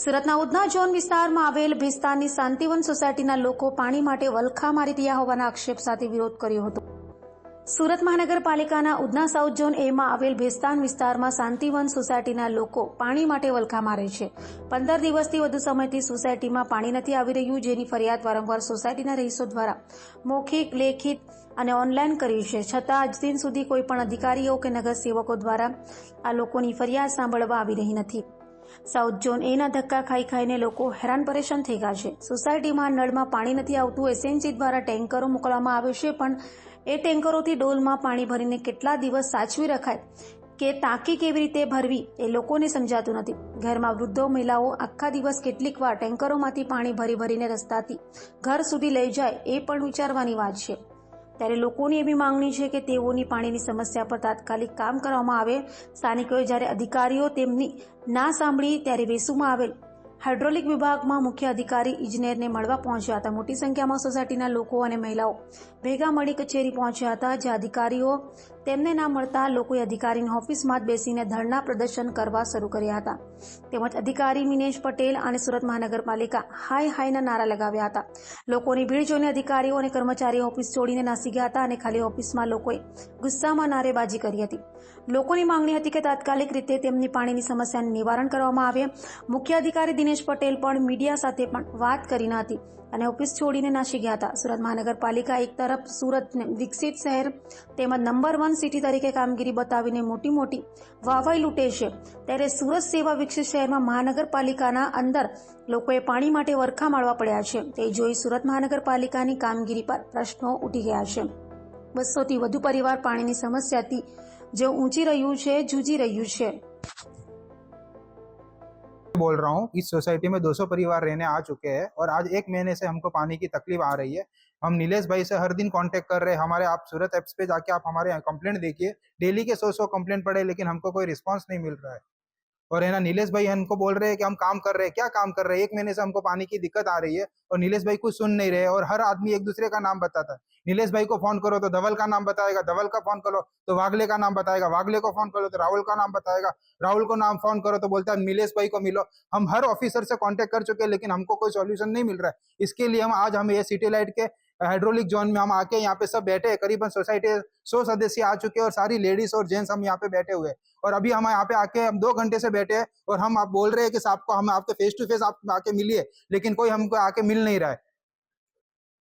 સુરતના ઉધના ઝોન વિસ્તારમાં આવેલ ભિસ્તાનની શાંતિવન સોસાયટીના લોકો પાણી માટે વલખા મારી રહ્યા હોવાના આક્ષેપ સાથે વિરોધ કર્યો હતો. સુરત મહાનગરપાલિકાના ઉધના સાઉથ ઝોન એમાં આવેલ ભેસ્તાન વિસ્તારમાં શાંતિવન સોસાયટીના લોકો પાણી માટે વલખા મારે છે. પંદર દિવસથી વધુ સમયથી સોસાયટીમાં પાણી નથી આવી રહ્યું, જેની ફરિયાદ વારંવાર સોસાયટીના રહીશો દ્વારા મૌખિક, લેખિત અને ઓનલાઈન કરી છે. છતાં આજ દિન સુધી કોઈપણ અધિકારીઓ કે નગરસેવકો દ્વારા આ લોકોની ફરિયાદ સાંભળવા આવી રહી નથી. સાઉથ ઝોન એના ધક્કા ખાઈ ખાઈને લોકો હેરાન પરેશાન થઈ ગયા છે. સોસાયટીમાં નળમાં પાણી નથી આવતું એસએનસી દ્વારા ટેન્કરો મોકલવામાં આવે છે, પણ એ ટેન્કરોથી ડોલમાં પાણી ભરીને કેટલા દિવસ સાચવી રખાય? કે ટાંકી કેવી રીતે ભરવી? એ લોકોને સમજાતું નથી. ઘરમાં વૃદ્ધો, મહિલાઓ આખા દિવસ કેટલીક વાર ટેન્કરોમાંથી પાણી ભરી ભરીને રસ્તાથી ઘર સુધી લઈ જાય, એ પણ વિચારવાની વાત છે. ત્યારે લોકોની એવી માંગણી છે કે તેઓની પાણીની સમસ્યા પર તાત્કાલિક કામ કરવામાં આવે. સ્થાનિકોએ જ્યારે અધિકારીઓ તેમની ના સાંભળી, ત્યારે વેસુમાં આવેલ હાઇડ્રોલિક વિભાગમાં મુખ્ય અધિકારી ઇજનેરને મળવા પહોંચ્યા હતા. મોટી સંખ્યામાં સોસાયટીના લોકો અને મહિલાઓ ભેગા મળી કચેરી પહોંચ્યા હતા જે અધિકારીઓ તેમને ના મળતા લોકોએ અધિકારીની ઓફિસમાં જ બેસીને ધરણા પ્રદર્શન કરવા શરૂ કર્યા હતા. તેમજ અધિકારી મિનેશ પટેલ અને સુરત મહાનગરપાલિકા હાય હાયના નારા લગાવ્યા હતા. લોકોની ભીડ જોઈને અધિકારીઓ અને કર્મચારીઓ ઓફિસ છોડીને નાસી ગયા હતા અને ખાલી ઓફિસમાં લોકોએ ગુસ્સામાં નારેબાજી કરી હતી. લોકોની માંગણી હતી કે તાત્કાલિક રીતે તેમની પાણીની સમસ્યાનું નિવારણ કરવામાં આવે. મુખ્ય અધિકારી દિનેશ પટેલ પણ મીડિયા સાથે પણ વાત કરી ન હતી અને ઓફિસ છોડીને નાસી ગયા હતા. સુરત મહાનગરપાલિકા એક તરફ સુરતને વિકસિત શહેર તેમજ નંબર વન સિટી તરીકે કામગીરી બતાવીને મોટી મોટી વાવાઈ લૂંટે છે. ત્યારે સુરત સેવા વિકસિત શહેરમાં મહાનગરપાલિકાના અંદર લોકોએ પાણી માટે વરખા માળવા પડ્યા છે. તે જોઈ સુરત મહાનગરપાલિકાની કામગીરી પર પ્રશ્નો ઉઠી ગયા છે. બસોથી વધુ પરિવાર પાણીની સમસ્યાથી જે ઊંચી રહ્યું છે, જૂજી રહ્યું છે. बोल रहा हूँ इस सोसाइटी में 200 परिवार रहने आ चुके हैं और आज एक महीने से हमको पानी की तकलीफ़ आ रही है। हम नीलेश भाई से हर दिन कांटेक्ट कर रहे हैं। हमारे आप सूरत एप्स पे जाके आप हमारे यहाँ कंप्लेंट देखिए। डेली के सौ सौ कंप्लेंट पड़े, लेकिन हमको कोई रिस्पांस नहीं मिल रहा है। और है ना, नीलेश भाई हमको बोल रहे हैं कि हम काम कर रहे हैं। क्या काम कर रहे हैं? एक महीने से हमको पानी की दिक्कत आ रही है और नीलेश भाई कुछ सुन नहीं रहे और हर आदमी एक दूसरे का नाम बताता है। नीलेश भाई को फ़ोन करो तो धवल का नाम बताएगा, धवल का फ़ोन करो तो वागले का नाम बताएगा, वागले को फ़ोन करो तो राहुल का नाम बताएगा, राहुल को नाम फ़ोन करो तो बोलता है, नीलेश भाई को मिलो। हम हर ऑफिसर से कॉन्टेक्ट कर चुके हैं, लेकिन हमको कोई सोल्यूशन नहीं मिल रहा है। इसके लिए हम आज हम ये सिटी लाइट के हाइड्रोलिक जोन में हम आके यहाँ पे सब बैठे हैं। करीबन सोसाइटी, सौ सदस्य आ चुके हैं और सारी लेडीज़ और जेंट्स हम यहाँ पे बैठे हुए हैं। और अभी हम यहाँ पे आके हम दो घंटे से बैठे हैं और हम आप बोल रहे हैं कि साहब को हम आपके फेस टू फेस आप आके मिलिए, लेकिन कोई हमको आके मिल नहीं रहा है।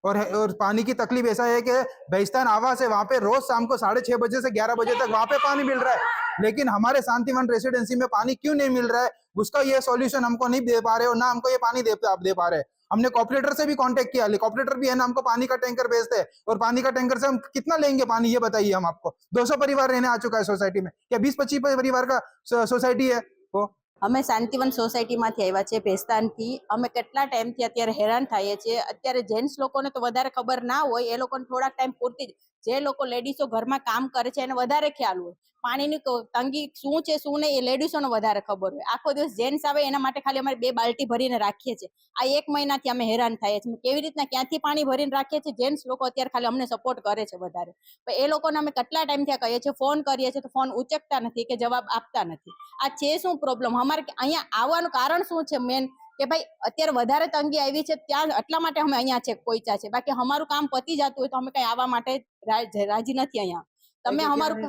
और और पानी की तकलीफ़ ऐसा है कि बेस्तान आवास है, वहाँ पे रोज शाम को साढ़े छह बजे से ग्यारह बजे तक वहाँ पे पानी मिल रहा है। लेकिन हमारे शांतिवन रेसिडेंसी में पानी क्यों नहीं मिल रहा है? उसका ये सॉल्यूशन हमको नहीं दे पा रहे और ना हमको ये पानी दे दे पा रहे हैं। हमने कॉपरेटर से भी कॉन्टेक्ट किया। कॉपरेटर भी है ना, हमको पानी का टैंकर भेजते हैं। और पानी का टैंकर से हम कितना लेंगे पानी, ये बताइए हम आपको। 200 परिवार रहने आ चुका है सोसाइटी में। क्या 20-25 परिवार का सोसाइटी है? वो અમે શાંતિવન સોસાયટીમાંથી આવ્યા છે ભેસ્તાનથી. અમે કેટલા ટાઈમથી અત્યારે હેરાન થઈએ છીએ. અત્યારે જેન્ટ્સ લોકોને તો વધારે ખબર ના હોય, એ લોકોને થોડાક ટાઈમ પૂરતી જ. જે લોકો લેડીઝો ઘરમાં કામ કરે છે એને વધારે ખ્યાલ હોય. પાણીની તંગી શું છે, શું નહીં, એ લેડીઝોને વધારે ખબર હોય. આખો દિવસ જેન્ટ્સ આવે એના માટે ખાલી અમારે બે બાલ્ટી ભરીને રાખીએ છીએ. આ એક મહિનાથી અમે હેરાન થઈએ છીએ. કેવી રીતના ક્યાંથી પાણી ભરીને રાખીએ છીએ? જેન્ટ્સ લોકો અત્યારે ખાલી અમને સપોર્ટ કરે છે વધારે. પણ એ લોકોને અમે કેટલા ટાઈમથી કહીએ છીએ? ફોન કરીએ છીએ તો ફોન ઉચકતા નથી કે જવાબ આપતા નથી. આ છે શું પ્રોબ્લેમ અમારે અહીંયા આવવાનું કારણ શું છે મેન કે ભાઈ અત્યારે વધારે તંગી આવી છે ત્યાં એટલા માટે અમે અહીંયા છે કોઈચા છે. બાકી અમારું કામ પતી જતું હોય તો અમે કઈ આવવા માટે રાજી નથી અહીંયા. તમે અમારું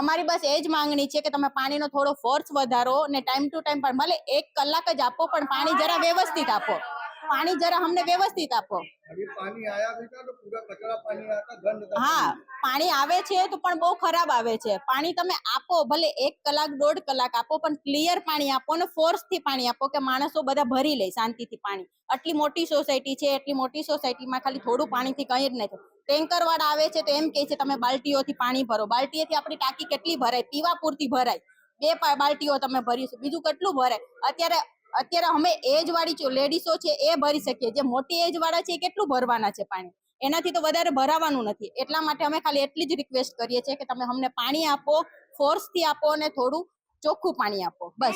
અમારી બસ એ જ માંગણી છે કે તમે પાણીનો થોડો ફોર્સ વધારો ને ટાઈમ ટુ ટાઈમ પણ ભલે એક કલાક જ આપો પણ પાણી જરા વ્યવસ્થિત આપો. પાણી જરા અમને વ્યવસ્થિત આપો. હા પાણી આવે છે તો પણ બહુ ખરાબ આવે છે. પાણી તમે આપો ભલે એક કલાક દોઢ કલાક આપો પણ ક્લિયર પાણી આપો ને ફોર્સથી પાણી આપો કે માણસો બધા ભરી લે શાંતિથી પાણી. આટલી મોટી સોસાયટી છે એટલી મોટી સોસાયટીમાં ખાલી થોડું પાણીથી કંઈ જ નથી. ટેન્કર વાળા આવે છે તો એમ કે છે તમે બાલ્ટીઓથી પાણી ભરો. બાલ્ટીએથી આપણી ટાંકી કેટલી ભરાય? પીવા પૂરતી ભરાય. બે બાલટીઓ તમે ભરીશું. બીજું કેટલું ભરાય? અત્યારે અત્યારે અમે એજ વાળી લેડીસો છે એ ભરી શકીએ. જે મોટી એજ વાળા છે એ કેટલું ભરવાના છે પાણી? એનાથી તો વધારે ભરાવાનું નથી. એટલા માટે અમે ખાલી એટલી જ રિક્વેસ્ટ કરીએ છીએ કે તમે અમને પાણી આપો ફોર્સથી આપો અને થોડું ચોખ્ખું પાણી આપો. બસ.